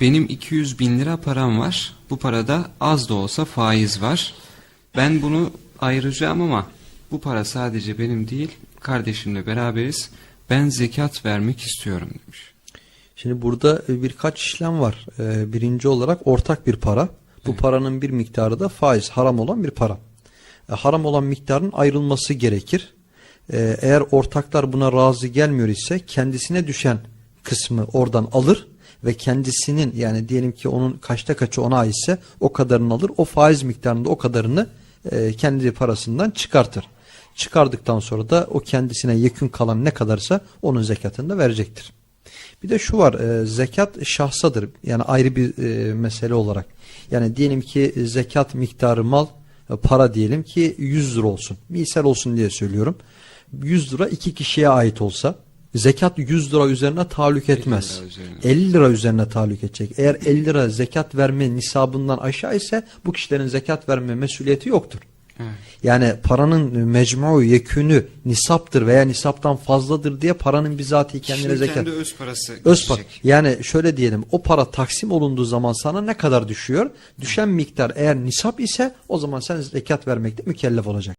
Benim 200 bin lira param var. Bu parada az da olsa faiz var. Ben bunu ayıracağım ama bu para sadece benim değil, kardeşimle beraberiz. Ben zekat vermek istiyorum demiş. Şimdi burada e, birkaç işlem var. E, Birinci olarak ortak bir para. Bu paranın bir miktarı da faiz, haram olan bir para. E, Haram olan miktarın ayrılması gerekir. Eğer ortaklar buna razı gelmiyor ise kendisine düşen kısmı oradan alır ve kendisinin yani diyelim ki onun kaçta kaçı ona aitse o kadarını alır. O faiz miktarında o kadarını e, kendi parasından çıkartır. Çıkardıktan sonra da o kendisine yekün kalan ne kadarsa onun zekatını da verecektir. Bir de şu var e, zekat şahsadır yani ayrı bir e, mesele olarak. Yani diyelim ki zekat miktarı mal e, para diyelim ki 100 lira olsun. Misal olsun diye söylüyorum. 100 lira iki kişiye ait olsa zekat 100 lira üzerine tahallük etmez. lira üzerine. 50 lira üzerine tahallük edecek. Eğer 50 lira zekat verme nisabından aşağı ise bu kişilerin zekat verme mesuliyeti yoktur. Evet. Yani paranın mecmu yekünü nisaptır veya nisaptan fazladır diye paranın bizatihi kendine Kişinin zekat. kendi öz parası Öz para. Yani şöyle diyelim o para taksim olunduğu zaman sana ne kadar düşüyor? Düşen miktar eğer nisap ise o zaman sen zekat vermekte mükellef olacak.